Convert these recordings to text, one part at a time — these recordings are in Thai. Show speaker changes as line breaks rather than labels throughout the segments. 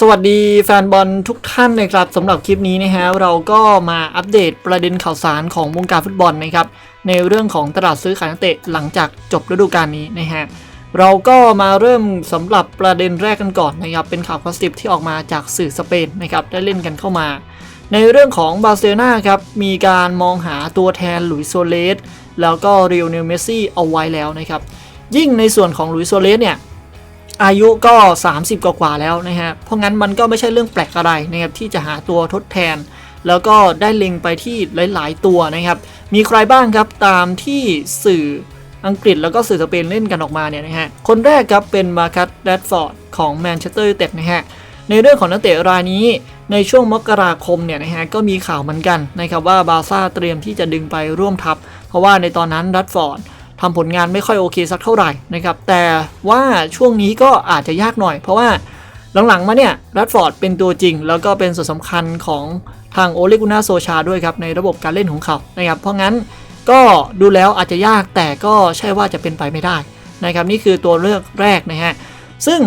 สวัสดีแฟนบอลทุกท่านนะครับสำหรับคลิปนี้นะฮะเราก็มาอัปเดตประเด็นข่าวสารของวงการฟุตบอลนะครับในเรื่องของตลาดซื้อขายนักเตะหลังจากจบฤดูกาลนี้นะฮะเราก็มาเริ่มสำหรับประเด็นแรกกันก่อนนะครับเป็นข่าวโพสิทีฟที่ออกมาจากสื่อสเปนนะครับได้เล่นกันเข้ามา ในเรื่องของบาร์เซโลนาครับมีการมองหาตัวแทนหลุยส์โซเลสแล้วก็เรียวเนลเมซี่เอาไว้แล้วนะครับยิ่งในส่วนของหลุยส์โซเลสเนี่ย อายุก็ 30 กว่าๆแล้วนะฮะ เพราะงั้นมันก็ไม่ใช่เรื่องแปลกอะไรนะครับที่จะหาตัวทดแทน แล้วก็ได้เล็งไปที่หลาย ๆ ตัวนะครับ มีใครบ้างครับตามที่สื่ออังกฤษแล้วก็สื่อสเปนเล่นกันออกมาเนี่ยนะฮะ คนแรกครับเป็นมาคัสแรดฟอร์ดของแมนเชสเตอร์ยูไนเต็ดนะฮะ ในเรื่องของนักเตะรายนี้ในช่วงมกราคมเนี่ยนะฮะก็มีข่าวเหมือนกันนะครับว่าบาร์ซ่าเตรียมที่จะดึงไปร่วมทัพ เพราะว่าในตอนนั้นรัดฟอร์ด ทำผลงานไม่ค่อยโอเคสักเท่าไหร่นะครับแต่ว่าช่วงนี้ก็อาจจะยากหน่อย เพราะว่าหลังๆมาเนี่ยรัดฟอร์ดเป็นตัวจริง แล้วก็เป็นส่วนสำคัญของทางโอเลกุนาโซชาด้วยครับในระบบการเล่นของเขานะครับเพราะงั้นก็ดูแล้วอาจจะยากแต่ก็ใช่ว่าจะเป็นไปไม่ได้นะครับนี่คือตัวเลือกแรกนะฮะซึ่ง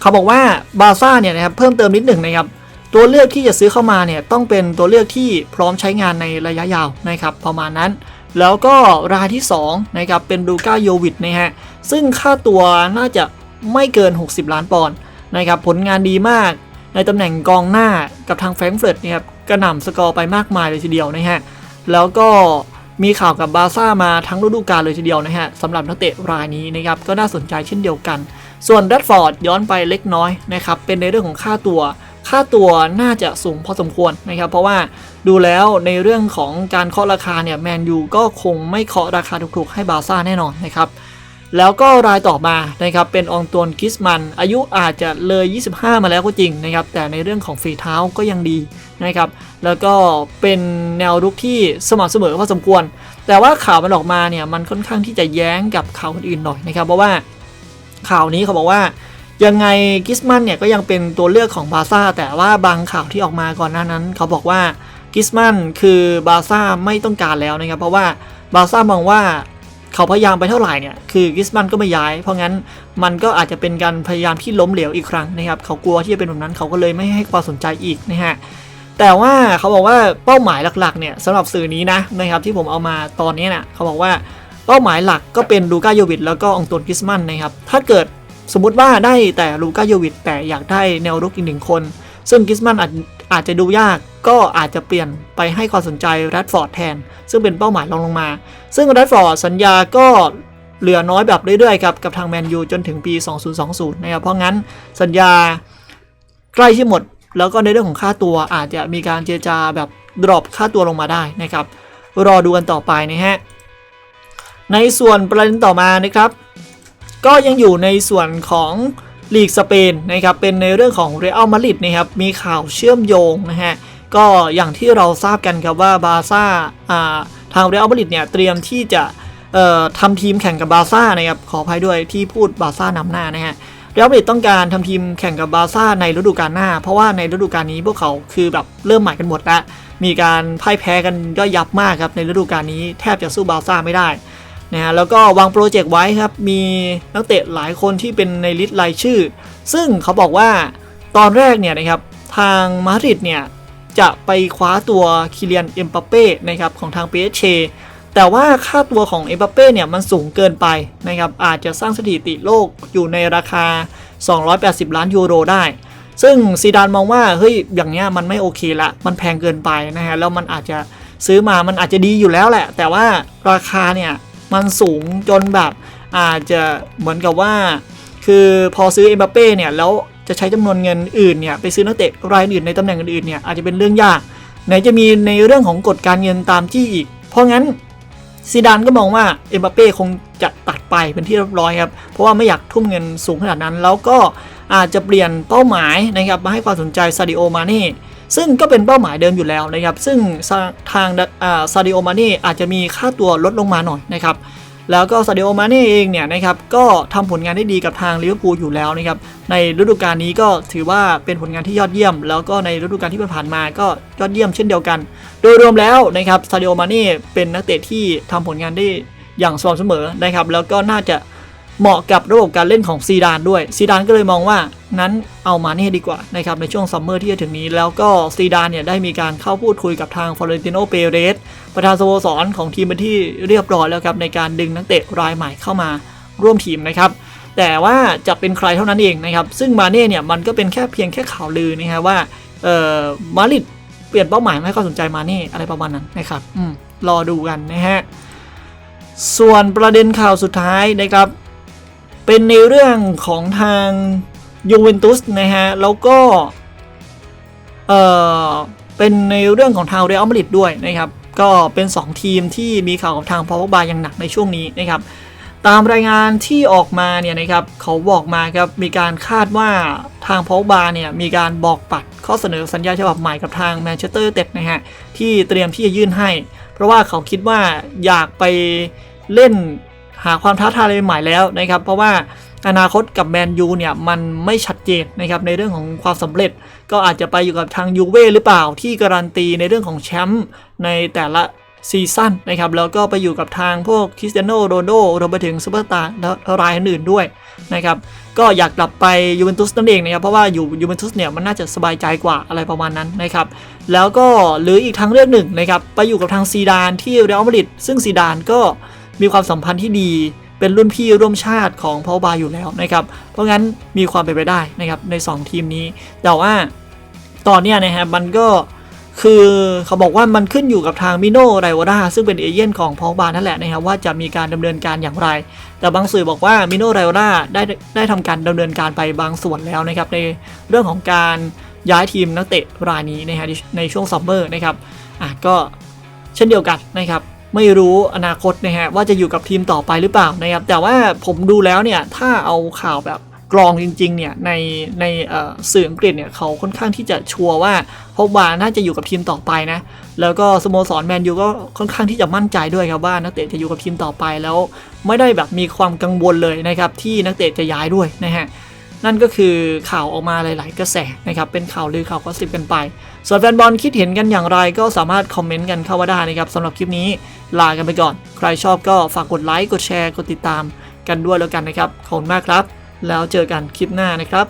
เขาบอกว่าบาร์ซ่าเนี่ยนะครับเพิ่มเติมนิดหนึ่งนะครับตัวเลือกที่จะซื้อเข้ามาเนี่ยต้องเป็นตัวเลือกที่พร้อมใช้งานในระยะยาวนะครับประมาณนั้น แล้วก็รายที่ 2 นะครับ เป็นลูก้าโยวิดนะฮะ ซึ่งค่าตัวน่าจะไม่เกิน 60 ล้านปอนด์นะครับ ผลงานดีมากในตำแหน่งกองหน้ากับทางแฟรงก์เฟิร์ตเนี่ยครับกระหน่ำสกอร์ไปมากมายเลยทีเดียวนะฮะ แล้วก็มีข่าวกับบาซ่ามาทั้งฤดูกาลเลยทีเดียวนะฮะสำหรับนักเตะรายนี้นะครับก็น่าสนใจเช่นเดียวกัน ส่วนแรดฟอร์ดย้อนไปเล็กน้อยนะครับเป็นในเรื่องของค่าตัว ค่าตัวน่าจะสูงพอสมควรนะครับ เพราะว่าดูแล้วในเรื่องของการเคาะราคาเนี่ยแมนยูก็คงไม่เคาะราคาถูกๆให้บาร์ซ่าแน่นอนนะครับ แล้วก็รายต่อมานะครับเป็นองตวนกิสมัน อายุอาจจะเลย 25 มาแล้วก็จริงนะครับ แต่ในเรื่องของฝีเท้าก็ยังดีนะครับ แล้วก็เป็นแนวรุกที่สม่ำเสมอพอสมควร แต่ว่าข่าวมันออกมาเนี่ยมันค่อนข้างที่จะแย้งกับข่าวอื่นหน่อยนะครับ เพราะว่าข่าวนี้เขาบอกว่า ยังไงกิสมันเนี่ยก็ยังเป็นตัวเลือกของบาซ่าแต่ว่าบางข่าวที่ออกมาก่อนหน้านั้น เขาบอกว่ากิสมันคือบาซ่าไม่ต้องการแล้วนะครับ เพราะว่าบาซ่ามองว่าเขาพยายามไปเท่าไหร่เนี่ยคือกิสมันก็ไม่ย้าย เพราะงั้นมันก็อาจจะเป็นการพยายามที่ล้มเหลวอีกครั้งนะครับ เขากลัวที่จะเป็นแบบนั้นเขาก็เลยไม่ให้ความสนใจอีกนะฮะแต่ว่าเขาบอกว่าเป้าหมายหลักๆเนี่ยสำหรับสื่อนี้นะนะครับที่ผมเอามาตอนนี้นะ่ะเขาบอกว่าเป้าหมายหลักก็เป็นลูก้าโยวิดแล้วก็องตวนกิสมันนะครับถ้าเกิด สมมุติว่าได้แต่ลูก้าโยวิดแต่อยากได้แนวรุกอีกหนึ่งคน ซึ่งกิสมันอาจอาจจะดูยากก็อาจจะเปลี่ยนไปให้ความสนใจแรดฟอร์ดแทน ซึ่งเป็นเป้าหมายรองลงมา ซึ่งแรดฟอร์ดสัญญาก็เหลือน้อยแบบเรื่อยๆครับกับทางแมนยูจนถึงปี 2020 นะครับ เพราะงั้นสัญญาใกล้ที่หมด แล้วก็ในเรื่องของค่าตัวอาจจะมีการเจรจาแบบดรอปค่าตัวลงมาได้นะครับ รอดูกันต่อไปนะฮะในส่วนประเด็นต่อมานะครับ ก็ยังอยู่ในส่วนของลีกสเปนนะครับเป็นในเรื่องของเรอัลมาดริดนะครับมีข่าวเชื่อมโยงนะฮะก็อย่างที่เราทราบกันครับว่าบาร์ซ่าทางเรอัลมาดริดเนี่ยเตรียมที่จะทำทีมแข่งกับบาร์ซ่านะครับขออภัยด้วยที่พูดบาร์ซ่านำหน้านะฮะเรอัลมาดริดต้องการทำทีมแข่งกับบาร์ซ่าในฤดูกาลหน้า เพราะว่าในฤดูกาลนี้พวกเขาคือแบบเริ่มใหม่กันหมดแล้วมีการพ่ายแพ้กันย่อยยับมากครับในฤดูกาลนี้แทบจะสู้บาร์ซ่าไม่ได้ นะฮะแล้วก็วางโปรเจกต์ไว้ครับ มีนักเตะหลายคนที่เป็นในลิสต์รายชื่อ ซึ่งเขาบอกว่าตอนแรกเนี่ยนะครับทางมาดริดเนี่ยจะไปคว้าตัวคิเลียนเอ็มบัปเป้นะครับของทาง PSG แต่ว่าค่าตัวของเอ็มบัปเป้เนี่ยมันสูงเกินไปนะครับอาจจะสร้างสถิติโลกอยู่ในราคา 280 ล้านยูโรได้ ซึ่งซีดานมองว่าเฮ้ยอย่างเนี้ยมันไม่โอเคละ มันแพงเกินไปนะฮะแล้วมันอาจจะซื้อมามันอาจจะดีอยู่แล้วแหละ แต่ว่าราคาเนี่ย มันสูงจนแบบอาจจะเหมือนกับว่า คือพอซื้อเอ็มบัปเป้เนี่ยแล้วจะใช้จำนวนเงินอื่นเนี่ยไปซื้อนักเตะรายอื่นในตำแหน่งอื่นเนี่ยอาจจะเป็นเรื่องยากไหนจะมีในเรื่องของกฎการเงินตามที่อีก เพราะงั้นซีดานก็มองว่าเอ็มบัปเป้คงจะตัดไปเป็นที่เรียบร้อยครับ เพราะว่าไม่อยากทุ่มเงินสูงขนาดนั้น แล้วก็อาจจะเปลี่ยนเป้าหมายนะครับมาให้ความสนใจซาดิโอมาเน่ ซึ่งก็เป็นเป้าหมายเดิมอยู่แล้วนะครับ ซึ่งทางซาดิโอมาเน่อาจจะมีค่าตัวลดลงมาหน่อยนะครับแล้วก็ซาดิโอมาเน่เองเนี่ยนะครับก็ทำผลงานได้ดีกับทางลิเวอร์พูลอยู่แล้วนะครับในฤดูกาลนี้ก็ถือว่าเป็นผลงานที่ยอดเยี่ยม แล้วก็ในฤดูกาลที่ผ่านมาก็ยอดเยี่ยมเช่นเดียวกัน โดยรวมแล้วนะครับซาดิโอมาเน่เป็นนักเตะที่ทำผลงานได้อย่างสม่ำเสมอนะครับแล้วก็น่าจะ เหมาะกับระบบการเล่นของซีดานด้วยซีดานก็เลยมองว่านั้นเอามาเน่ดีกว่านะครับในช่วงซัมเมอร์ที่จะถึงนี้ แล้วก็ซีดานเนี่ยได้มีการเข้าพูดคุยกับทางฟลอเรนติโนเปเรสประธานสโมสรของทีมเป็นที่เรียบร้อยแล้วครับในการดึงนักเตะรายใหม่เข้ามาร่วมทีมนะครับแต่ว่าจะเป็นใครเท่านั้นเองนะครับ ซึ่งมาเน่เนี่ยมันก็เป็นแค่เพียงแค่ข่าวลือนะฮะว่าเอ่อมาริดเปลี่ยนเป้าหมายไม่ให้ความสนใจมาเน่อะไรประมาณนั้นนะครับอืมรอดูกันนะฮะส่วนประเด็นข่าวสุดท้ายนะครับ เป็นในเรื่องของทางยูเวนตุสนะฮะ แล้วก็ เอ่อเป็นในเรื่องของทางเรอัลมาดริดด้วยนะครับ ก็เป็น 2 ทีมที่มีข่าวกับทางพาวเวอร์บาอย่างหนักในช่วงนี้นะครับ ตามรายงานที่ออกมาเนี่ยนะครับเขาบอกมาครับมีการคาดว่าทางพาวเวอร์บาเนี่ยมีการบอกปัดข้อเสนอสัญญาฉบับใหม่กับทางแมนเชสเตอร์เต็ดนะฮะที่เตรียมที่จะยื่นให้ เพราะว่าเขาคิดว่าอยากไปเล่น หาความท้าทายอะไรใหม่แล้วนะครับ เพราะว่าอนาคตกับแมนยูเนี่ยมันไม่ชัดเจนนะครับในเรื่องของความสำเร็จ ก็อาจจะไปอยู่กับทางยูเว่หรือเปล่าที่การันตีในเรื่องของแชมป์ในแต่ละซีซั่นนะครับแล้วก็ไปอยู่กับทางพวกคริสเตียโนโรนโดรวมไปถึงซูเปอร์สตาร์รายอื่นๆด้วยนะครับก็อยากกลับไปยูเวนตุสนั่นเองนะครับเพราะว่าอยู่ยูเวนตุสเนี่ยมันน่าจะสบายใจกว่าอะไรประมาณนั้นนะครับแล้วก็หรืออีกทางเลือกหนึ่งนะครับไปอยู่กับทางซีดานที่เรอัลมาดริดซึ่งซีดานก็ มีความสัมพันธ์ที่ดีเป็นรุ่นพี่ร่วมชาติของพาวบาอยู่แล้วนะครับ เพราะงั้นมีความเป็นไปได้นะครับใน 2 ทีมนี้ แต่ว่าตอนนี้นะฮะมันก็คือเขาบอกว่ามันขึ้นอยู่กับทางมิโนไรวราซึ่งเป็นเอเย่นของพาวบานั่นแหละนะครับว่าจะมีการดำเนินการอย่างไร แต่บางสื่อบอกว่ามิโนไรวราได้ได้ทำการดำเนินการไปบางส่วนแล้วนะครับในเรื่องของการย้ายทีมนักเตะรายนี้นะฮะในช่วงซัมเมอร์นะครับอะก็เช่นเดียวกันนะครับ ไม่รู้อนาคตนะฮะว่าจะอยู่กับทีมต่อไปหรือเปล่านะครับแต่ว่าผมดูแล้วเนี่ยถ้าเอาข่าวแบบกรองจริงๆเนี่ยในในสื่ออังกฤษเนี่ยเขาค่อนข้างที่จะชัวร์ว่าพบาน่าจะอยู่กับทีมต่อไปนะแล้วก็สโมสรแมนยูก็ค่อนข้างที่จะมั่นใจด้วยครับว่านักเตะจะอยู่กับทีมต่อไปแล้ว ไม่ได้แบบมีความกังวลเลยนะครับที่นักเตะจะย้ายด้วยนะฮะ นั่นก็คือข่าวออกมาหลาย ๆ กระแสนะครับเป็นข่าวลือข่าวก็สิบกันไป ส่วนแฟนบอลคิดเห็นกันอย่างไรก็สามารถคอมเมนต์กันเข้ามาได้นะครับสำหรับคลิปนี้ลากันไปก่อน ใครชอบก็ฝากกดไลค์กดแชร์กดติดตามกันด้วยแล้วกันนะครับขอบคุณมากครับ แล้วเจอกันคลิปหน้านะครับ